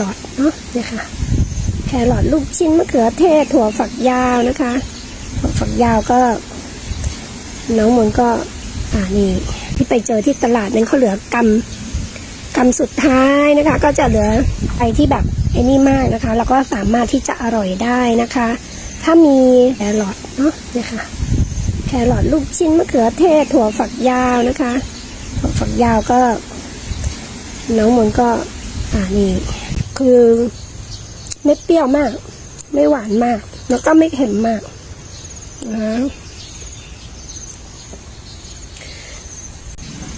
รอทเนาะเนี่ยค่ะแครอทลูกชิ้นมะเขือเทศถั่วฝักยาวนะคะถั่วฝักยาวก็ น้องมนก็อ่านี่ที่ไปเจอที่ตลาดนั้นเขาเหลือกำกำสุดท้ายนะคะ ก็จะเหลือไอที่แบบไอ้นี่มากนะคะ แล้วก็สามารถที่จะอร่อยได้นะคะ ถ้ามีแครอทเนาะเนี่ยค่ะแครอทลูกชิ้นมะเขือเทศถั่วฝักยาวนะคะถั่วฝักยาวก็ น้องมนก็อ่านี่ คือไม่เปรี้ยวมาก ไม่หวานมาก แล้วก็ไม่เค็มมากนะ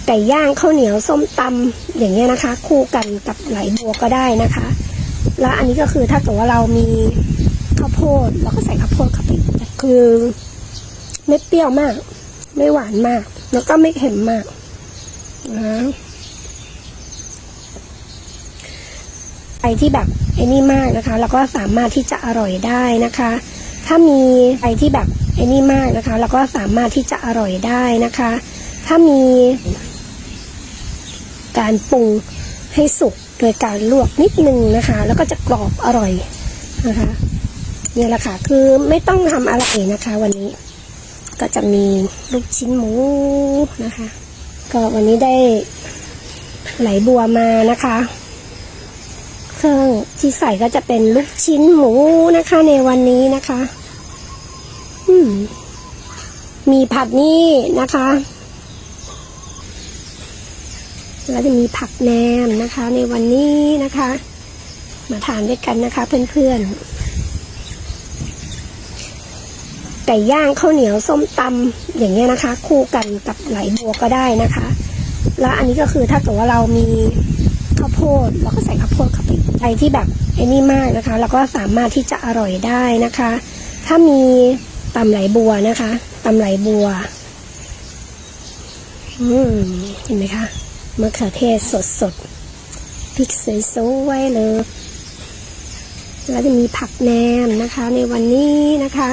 ไก่ย่างข้าวเหนียวส้มตำอย่างเงี้ยนะคะ คู่กันกับไหลบัวก็ได้นะคะ แล้วอันนี้ก็คือถ้าเกิดว่าเรามีข้าวโพดเราก็ใส่ข้าวโพดเข้าไปคือไม่เปรี้ยวมาก ไม่หวานมาก แล้วก็ไม่เค็มมากนะ ไอที่แบบไอ้นี่มากนะคะ แล้วก็สามารถที่จะอร่อยได้นะคะ ถ้ามีไอที่แบบไอ้นี่มากนะคะ แล้วก็สามารถที่จะอร่อยได้นะคะ ถ้ามีการปรุงให้สุกโดยการลวกนิดนึงนะคะ แล้วก็จะกรอบอร่อยนะคะนี่แหละค่ะ คือไม่ต้องทำอะไรนะคะ วันนี้ก็จะมีลูกชิ้นหมูนะคะ ก็วันนี้ได้ไหลบัวมานะคะ รื่อง ที่ใส่ก็จะเป็นลูกชิ้นหมูนะคะ ในวันนี้นะคะ อืม มีผัดนี่นะคะ แล้วจะมีผักแหนมนะคะ ในวันนี้นะคะ มาทานด้วยกันนะคะ เพื่อนๆไก่ย่างข้าวเหนียวส้มตำอย่างเงี้ยนะคะ คู่กันกับไหลบัวก็ได้นะคะ แล้วอันนี้ก็คือถ้าเกิดว่าเรามี ข้าวโพดเราก็ใส่ข้าวโพดเข้าไปไอที่แบบไอ้นี่มากนะคะ แล้วก็สามารถที่จะอร่อยได้นะคะ ถ้ามีตำไหลบัวนะคะตำไหลบัวอืมเห็นไหมคะมะเขือเทศสดสดพริกสวยๆเลยแล้วจะมีผักแหนมนะคะ ในวันนี้นะคะ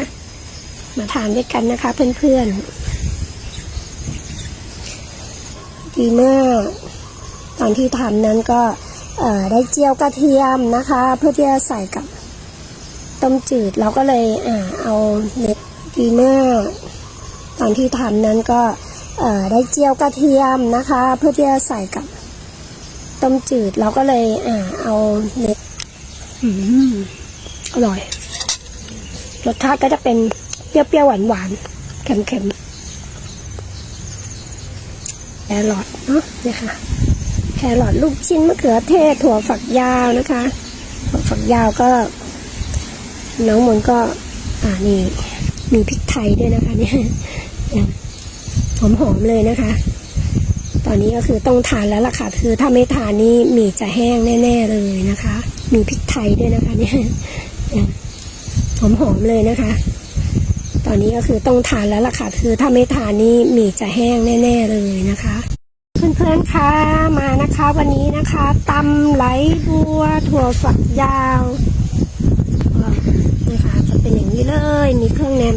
มาทานด้วยกันนะคะ เพื่อนๆดีมาก ตอนที่ทำนั้นก็ได้เจียวกระเทียมนะคะ เพื่อที่จะใส่กับต้มจืดเราก็เลยเอาเน็ตดีเมากตอนที่ทำนั้นก็ได้เจียวกระเทียมนะคะ เพื่อที่จะใส่กับต้มจืดเราก็เลยเอาเน็ตอร่อยรสชาติก็จะเป็นเปรี้ยวๆหวานๆเค็มๆแครอทเนาะเนี่ยค่ะ ครอทลูกชิ้นมะเขือเทศถั่วฝักยาวนะคะถั่วฝักยาวก็ น้องมนก็ อ่านี่ มีพริกไทยด้วยนะคะเนี่ยหอมๆเลยนะคะ ตอนนี้ก็คือต้องทานแล้วล่ะค่ะ คือถ้าไม่ทานนี่หมี่จะแห้งแน่ ๆเลยนะคะ มีพริกไทยด้วยนะคะเนี่ยหอมๆเลยนะคะ ตอนนี้ก็คือต้องทานแล้วล่ะค่ะ คือถ้าไม่ทานนี่หมี่จะแห้งแน่ ๆเลยนะคะ เพื่อนๆคะมานะคะวันนี้นะคะตำไหลบัวถั่วฝักยาวนะคะจะเป็นอย่างนี้เลยมีเครื่องแนม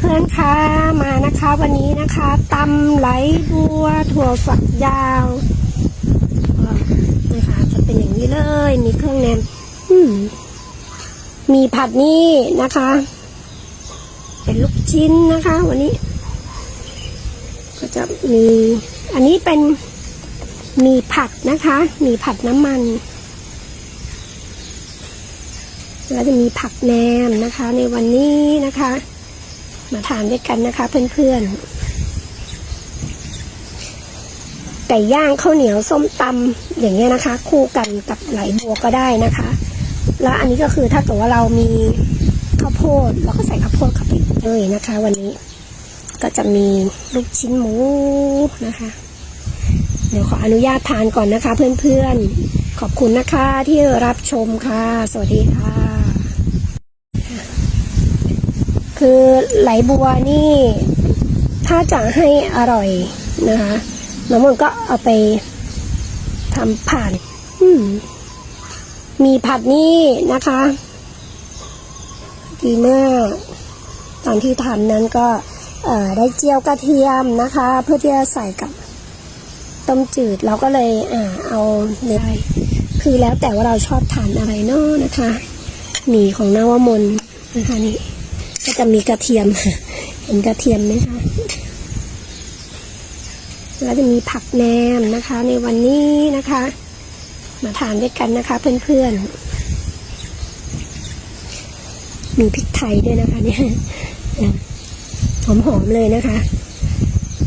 เพื่อนๆคะมานะคะวันนี้นะคะตำไหลบัวถั่วฝักยาวนะคะจะเป็นอย่างนี้เลยมีเครื่องแนมมีผัดนี่นะคะ เป็นลูกชิ้นนะคะ วันนี้ ก็จะมีอันนี้เป็นหมีผัดนะคะหมีผัดน้ำมัน แล้วจะมีผักแหนมนะคะ ในวันนี้นะคะ มาทานด้วยกันนะคะเพื่อนๆไก่ย่างข้าวเหนียวส้มตำอย่างเงี้ยนะคะ คู่กันกับไหลบัวก็ได้นะคะ แล้วอันนี้ก็คือถ้าเกิดว่าเรามีข้าวโพดเราก็ใส่ข้าวโพดเข้าไปเลยนะคะ วันนี้ ก็จะมีลูกชิ้นหมูนะคะ เดี๋ยวขออนุญาตทานก่อนนะคะ เพื่อนๆ ขอบคุณนะคะที่รับชมค่ะ สวัสดีค่ะ คือไหลบัวนี่ ถ้าจะให้อร่อยนะคะน้ำมันก็เอาไปทำผ่านมมีผัดนี่นะคะดีมากตอนที่ทำนั้นก็ ได้เจียวกระเทียมนะคะ เพื่อที่จะใส่กับต้มจืดเราก็เลยอ่าเอาเนื้อเคคือแล้วแต่ว่าเราชอบทานอะไรเนาะนะคะหมี่ของนวมนนะคะนี่ก็จะมีกระเทียม เห็นกระเทียมไหมคะแล้วจะมีผักแหนมนะคะ ในวันนี้นะคะ มาทานด้วยกันนะคะเพื่อนๆมีพริกไทยด้วยนะคะเนี่ย หอมๆเลยนะคะ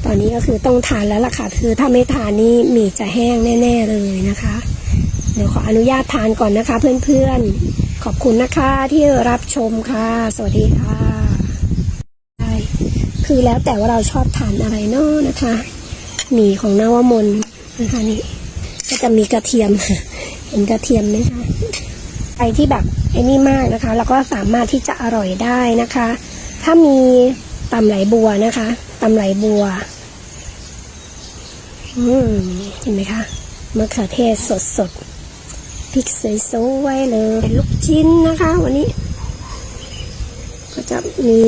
ตอนนี้ก็คือต้องทานแล้วล่ะค่ะ คือถ้าไม่ทานนี่หมี่จะแห้งแน่ ๆเลยนะคะ เดี๋ยวขออนุญาตทานก่อนนะคะ เพื่อนๆ ขอบคุณนะคะที่รับชมค่ะ สวัสดีค่ะใช่คือแล้วแต่ว่าเราชอบทานอะไรเนาะนะคะหมี่ของนวมนนะคะนี่ก็จะมีกระเทียม เห็นกระเทียมไหมคะไปที่แบบไอ้นี่มากนะคะ แล้วก็สามารถที่จะอร่อยได้นะคะ ถ้ามี ตำไหลบัวนะคะตำไหลบัวอืมเห็นไหมคะมะเขือเทศสดสดพริกสวยๆเลยเป็นลูกชิ้นนะคะ วันนี้ ก็จะมี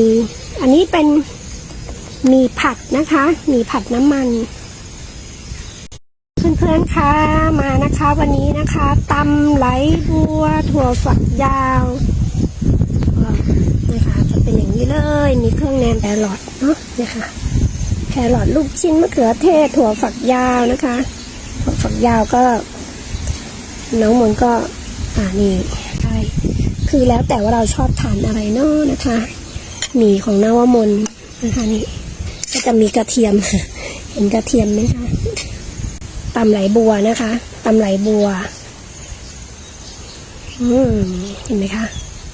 อันนี้เป็นมีผัดนะคะ มีผัดน้ำมันเพื่อนๆคะมานะคะ วันนี้นะคะตำไหลบัวถั่วฝักยาว จะเป็นอย่างนี้เลย มีเครื่องแนมแครอทเนาะนี่ค่ะแครอทลูกชิ้นมะเขือเทศถั่วฝักยาวนะคะถั่วฝักยาวก็น้องมนก็อ่านี่ใช่คือแล้วแต่ว่าเราชอบทานอะไรเนาะนะคะหมี่ของนาวมนนะคะนี่ก็จะมีกระเทียม เห็นกระเทียมไหมคะตำไหลบัวนะคะตำไหลบัวอืมเห็นไหมคะ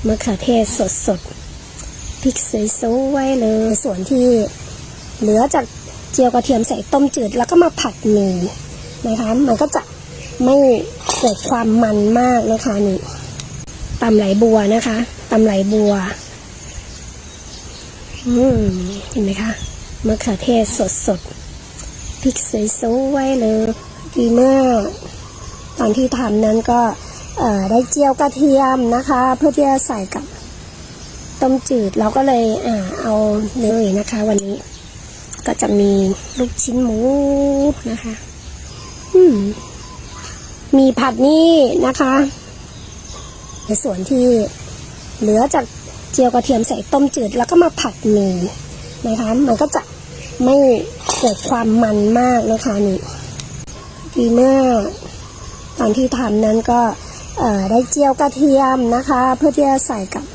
มะเขือเทศสดสดๆ พริกสวยๆเลยส่วนที่เหลือจากเจียวกระเทียมใส่ต้มจืดแล้วก็มาผัดหมี่นะคะมันก็จะไม่เกิดความมันมากนะคะนี่ตำไหลบัวนะคะตำไหลบัวอืมเห็นไหมคะมะเขือเทศสดสดๆพริกสวยๆเลยดีมากตอนที่ทำนั้นก็ได้เจียวกระเทียมนะคะ เพื่อที่จะใส่กับ ต้มจืด เราก็เลยอ่าเอาเลยนะคะ วันนี้ ก็จะมีลูกชิ้นหมูนะคะ อืมมีผัดนี่นะคะในส่วนที่เหลือจากเจียวกระเทียมใส่ต้มจืด แล้วก็มาผัดหมี่นะคะมันก็จะไม่เกิดความมันมากนะคะนี่ดีมากตอนที่ทำนั้นก็ได้เจียวกระเทียมนะคะ เพื่อที่จะใส่กับ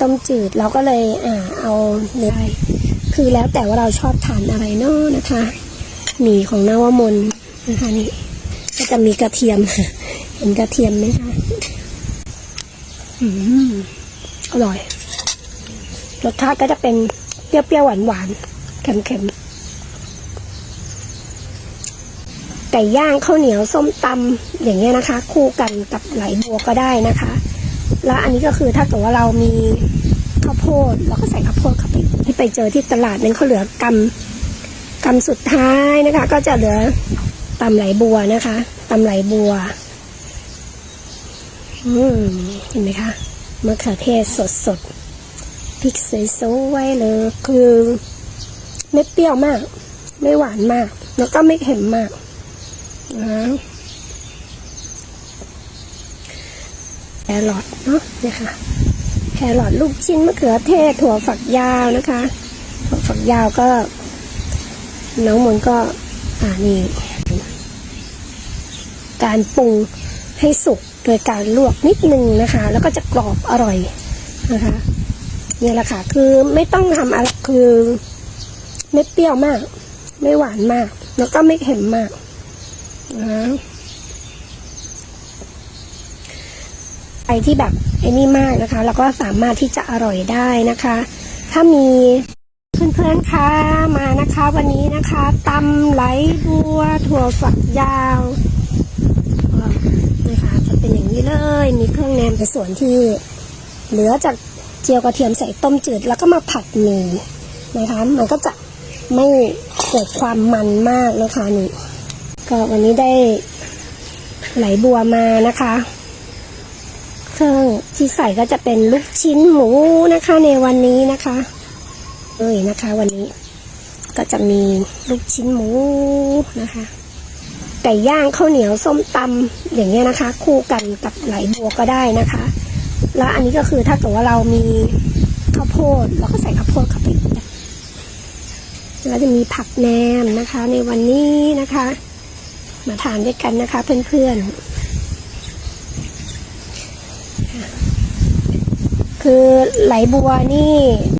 ต้มจืดเราก็เลยอ่าเอาเลยคือแล้วแต่ว่าเราชอบทานอะไรเนาะนะคะหมี่ของนวมนนะคะนี่ก็จะมีกระเทียม เห็นกระเทียมไหมคะอืมอร่อยรสชาติก็จะเป็นเปรี้ยวๆหวานๆเค็มๆไก่ย่างข้าวเหนียวส้มตำอย่างเงี้ยนะคะ คู่กันกับไหลบัวก็ได้นะคะ แล้วอันนี้ก็คือถ้าเกิดว่าเรามีข้าวโพดเราก็ใส่ข้าวโพดเข้าไปที่ไปเจอที่ตลาดนั้นเขาเหลือกำกำสุดท้ายนะคะ ก็จะเหลือตำไหลบัวนะคะตำไหลบัว อืมเห็นไหมคะมะเขือเทศสดสดพริกสวยๆเลยคือไม่เปรี้ยวมาก ไม่หวานมาก แล้วก็ไม่เค็มมากนะ แครอทเนาะเนี่ยค่ะ แครอทลูกชิ้นมะเขือเทศถั่วฝักยาวนะคะถั่วฝักยาวก็ น้องมนก็อ่านี่การปรุงให้สุกโดยการลวกนิดนึงนะคะ แล้วก็จะกรอบอร่อยนะคะเนี่ยแหละค่ะ คือไม่ต้องทำอะไรคือไม่เปรี้ยวมาก ไม่หวานมาก แล้วก็ไม่เค็มมากนะ ไปที่แบบไอ้นี่มากนะคะ แล้วก็สามารถที่จะอร่อยได้นะคะ ถ้ามีเพื่อนๆคะมานะคะ วันนี้นะคะตำไหลบัวถั่วฝักยาวนะคะจะเป็นอย่างนี้เลย มีเครื่องแนมในส่วนที่เหลือจากเจียวกระเทียมใส่ต้มจืด แล้วก็มาผัดหมี่นะคะมันก็จะไม่เกิดความมันมากนะคะนี่ก็วันนี้ได้ไหลบัวมานะคะ เครื่องที่ใส่ก็จะเป็นลูกชิ้นหมูนะคะ ในวันนี้นะคะเอ้ยนะคะ วันนี้ ก็จะมีลูกชิ้นหมูนะคะไก่ย่างข้าวเหนียวส้มตำอย่างเงี้ยนะคะ คู่กันกับไหลบัวก็ได้นะคะ แล้วอันนี้ก็คือถ้าเกิดว่าเรามีข้าวโพดเราก็ใส่ข้าวโพดเข้าไปแล้วจะมีผักแหนมนะคะ ในวันนี้นะคะ มาทานด้วยกันนะคะ เพื่อนๆ คือไหลบัวนี่